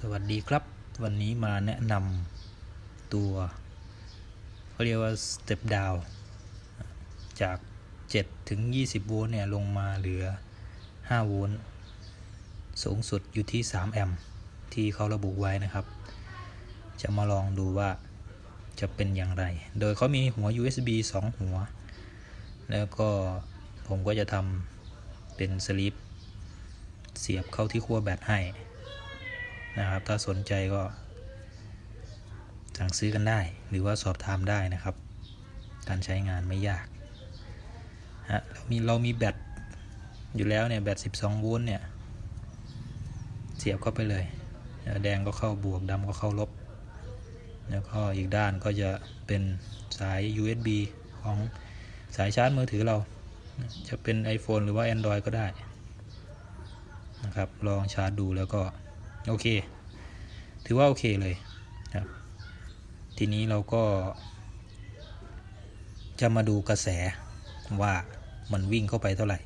สวัสดีครับ วันนี้มาแนะนำตัวเขาเรียกว่า step down จาก 7 ถึง 20 โวลต์เนี่ย ลงมาเหลือ 5 โวลต์สูงสุดอยู่ที่ 3 แอมป์ที่เขาระบุไว้นะครับ จะมาลองดูว่าจะเป็นอย่างไร โดยเขามีหัว USB 2 หัว แล้วก็ผมก็จะทำเป็นสลิปเสียบเข้าที่ขั้วแบตให้ นะครับ ถ้าสนใจก็ สั่งซื้อกันได้ หรือว่าสอบถามได้นะครับ การใช้งานไม่ยากฮะเรามีเรามีแบตอยู่แล้วเนี่ยแบต 12 โวลต์เนี่ย เสียบเข้าไปเลย แดงก็เข้าบวกดำก็เข้าลบ แล้วก็อีกด้านก็จะเป็นสาย USB ของสายชาร์จมือถือเรา จะเป็น iPhone หรือว่า Android ก็ได้นะครับ ลองชาร์จดูแล้วก็ โอเค ถือว่าโอเคเลยครับ ทีนี้เราก็ จะมาดูกระแสว่ามันวิ่งเข้าไปเท่าไหร่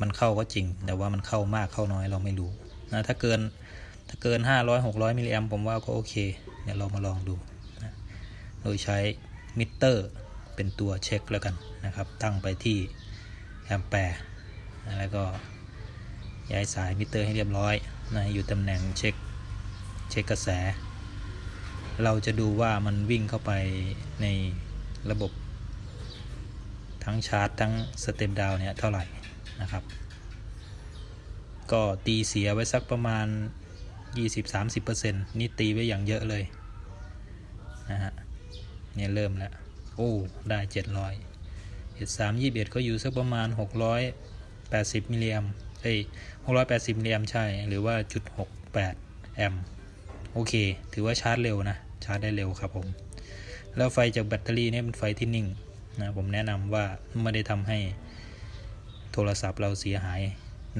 มันเข้าก็จริง แต่ว่ามันเข้ามากเข้าน้อยเราไม่รู้นะถ้าเกินถ้าเกิน 500 600 มิลลิแอมผมว่าก็โอเค เดี๋ยวเรามาลองดูนะโดยใช้มิเตอร์เป็นตัวเช็คแล้วกันนะครับ ตั้งไปที่แอมแปร์แล้วก็ ย้ายสายมิเตอร์ให้เรียบร้อยนะอยู่ตำแหน่งเช็คเช็คกระแส เราจะดูว่ามันวิ่งเข้าไปในระบบทั้งชาร์จทั้งสเต็ปดาวน์เนี่ยเท่าไหร่นะครับ ก็ตีเสียไว้สักประมาณ 20-30%นี่ตีไว้อย่างเยอะเลยนะฮะเนี่ยเริ่มแล้ว โอ้ ได้ 700 7 3 21 ก็อยู่สักประมาณ 680 มิลลิแอมป์ เอ้ย680มิลลิแอมใช่ หรือว่าจุด68แอมโอเค ถือว่าชาร์จเร็วนะ ชาร์จได้เร็วครับผม แล้วไฟจากแบตเตอรี่นี่เป็นไฟที่นิ่งนะผมแนะนำว่าไม่ได้ทำให้โทรศัพท์เราเสียหาย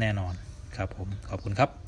แน่นอนครับผม ขอบคุณครับ